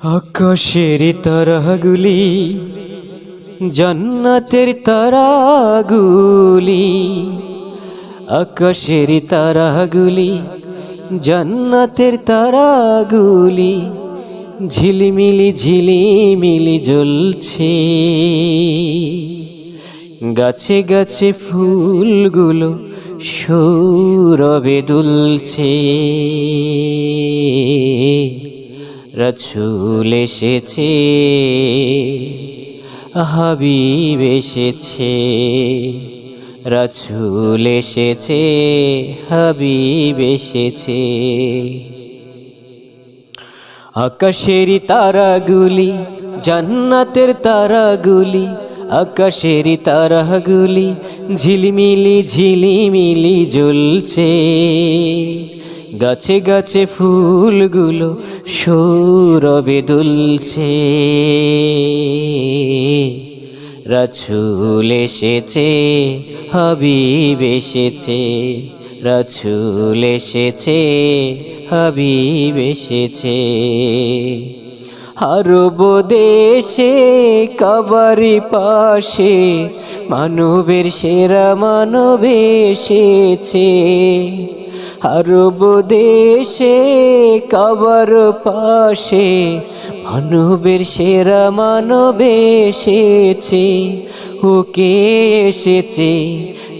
আকাশের তারাগুলি, জান্নাতের তারাগুলি, আকাশের তারাগুলি, জান্নাতের তারাগুলি, ঝিলিমিলি ঝিলিমিলি জ্বলছে। গাছে গাছে ফুলগুলো সৌরভে দুলছে। রছুল এসেছে, হাবিব এসেছে, রছুল এসেছে, হাবিব এসেছে। আকাশেরই তারাগুলি, জান্নাতের তারাগুলি আকাশেরই তারাগুলি ঝিলিমিলি ঝিলিমিলি জ্বলছে। গাছে গাছে ফুলগুলো সৌরভে দুলছে। রাছুল এসেছে, হাবিব এসেছে, রাছুল এসেছে, হাবিব এসেছে। আরব দেশে কাবারি পাশে মানবের সেরা মানব এসেছে। আরব দেশে কাবার পাশে মানবের সেরা মানব এসেছে। ওকে এসেছে,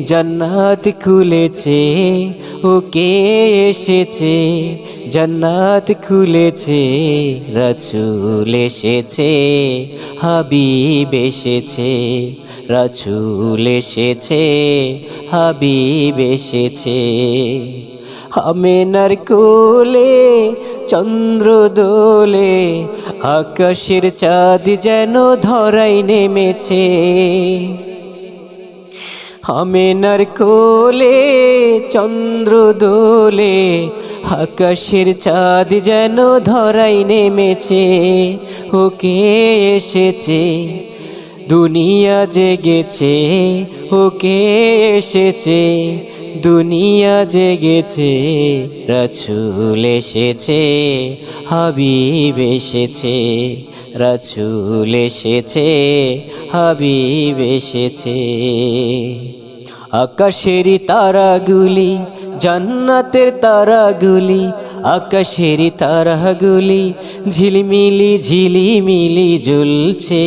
জান্নাত খুলেছে। ওকে এসেছে, জান্নাত খুলেছে। রাছুল এসেছে, হাবিব এসেছে। রাছুল এসেছে, হাবিব এসেছে। আমেনার কোলে চন্দ্র দোলে আকাশের চাঁদ যেন ধরাই নেমেছে আমেনার কোলে চন্দ্র দোলে আকাশের চাঁদ যেন ধরাই নেমেছে ওকে এসেছে দুনিয়া জেগেছে, ওকে এসেছে। দুনিয়া জেগেছে রাছুল এসেছে, হাবিব এসেছে। রাছুল এসেছে, হাবিব এসেছে। আকাশেরই তারাগুলি জান্নাতের তারাগুলি, আকাশেরই তারাগুলি, ঝিলমিলি ঝিলিমিলি জ্বলছে।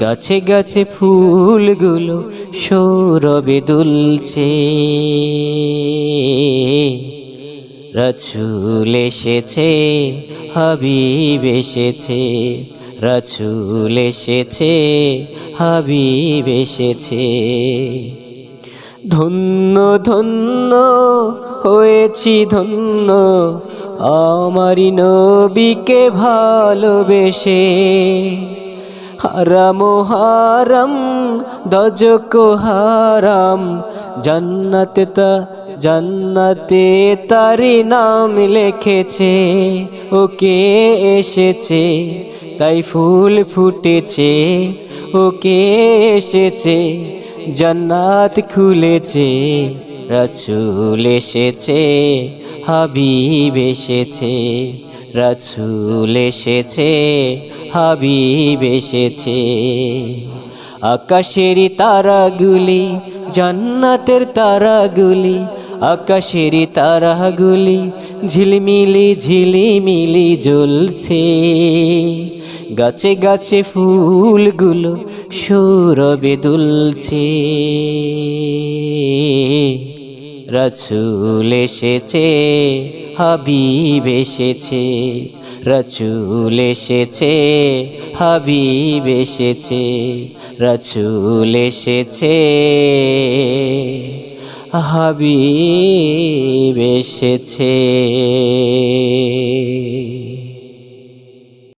গাছে গাছে ফুলগুলো সৌরভে দুলছে। রাছুল এসেছে, হাবিব এসেছে, রাছুল এসেছে, হাবিব এসেছে। ধন্য ধন্য, হয়েছি ধন্য। আমারি নবীকে ভালোবেসে। হারাম হারাম, দজক হারাম, জান্নাতে তা, জান্নাতে তারি নাম লেখেছে। ওকে এসেছে? তাই ফুল ফুটেছে। ওকে এসেছে? জান্নাত খুলেছে রাছুল এসেছে, হাবিব এসেছে রাছুল এসেছে, হাবিব এসেছে। আকাশেরই তারাগুলি, জান্নাতের তারাগুলি আকাশেরই তারাগুলি ঝিলমিলি, ঝিলিমিলি জ্বলছে। গাছে গাছে ফুলগুলো সৌরভে দুলছে। রাছুল এসেছে, হাবিব এসেছে। রাছুল এসেছে, হাবিব এসেছে। রাছুল এসেছে। হাবিব এসেছে।